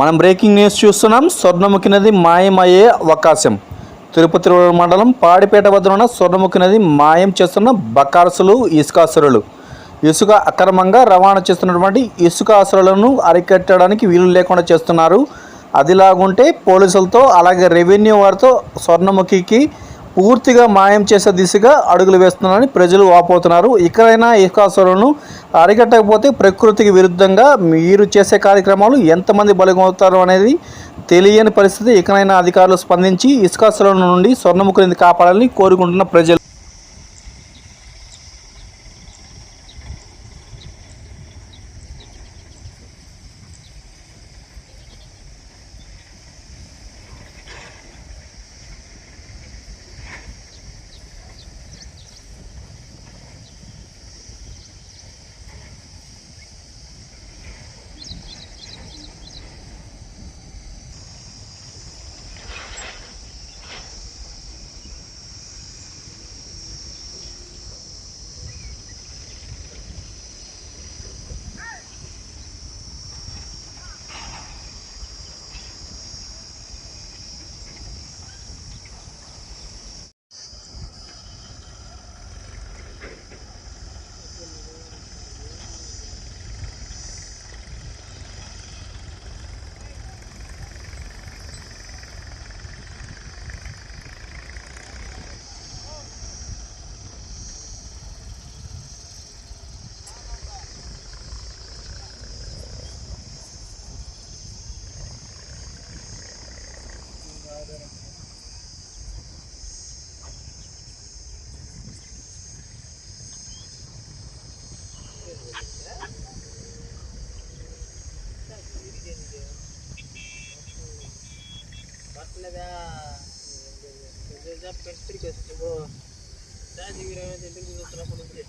మనం breaking news చూస్తున్నాం. స్వర్ణముఖి నది మాయమయ్యే అవకాశం. తిరుపతి మండలం పాడిపేట వద్ద ఉన్న స్వర్ణముఖి నది మాయం చేస్తున్న బకారసులు ఇసుకాసురులు ఇసుక అక్రమంగా రవాణా చేస్తున్నటువంటి ఇసుకాసురులను అరికట్టడానికి వీలు లేకుండా చేస్తున్నారు. అదిలాగుంటే పోలీసులతో అలాగే రెవెన్యూ వారితో స్వర్ణముఖికి పూర్తిగా మాయం చేసే దిశగా అడుగులు వేస్తున్నారని ప్రజలు వాపోతున్నారు. ఇక్కడైనా ఇసుకాసురులను అరికట్టకపోతే ప్రకృతికి విరుద్ధంగా మీరు చేసే కార్యక్రమాలు ఎంతమంది బలిగొవుతారు అనేది తెలియని పరిస్థితి. ఇకనైనా అధికారులు స్పందించి ఇసుకాసుల నుండి స్వర్ణముఖిని కాపాడాలని కోరుకుంటున్న ప్రజలు. பெஸ்ட் ப்ரோ சார்ஜிங் சென்று கொடுத்துலாம் கொடுத்து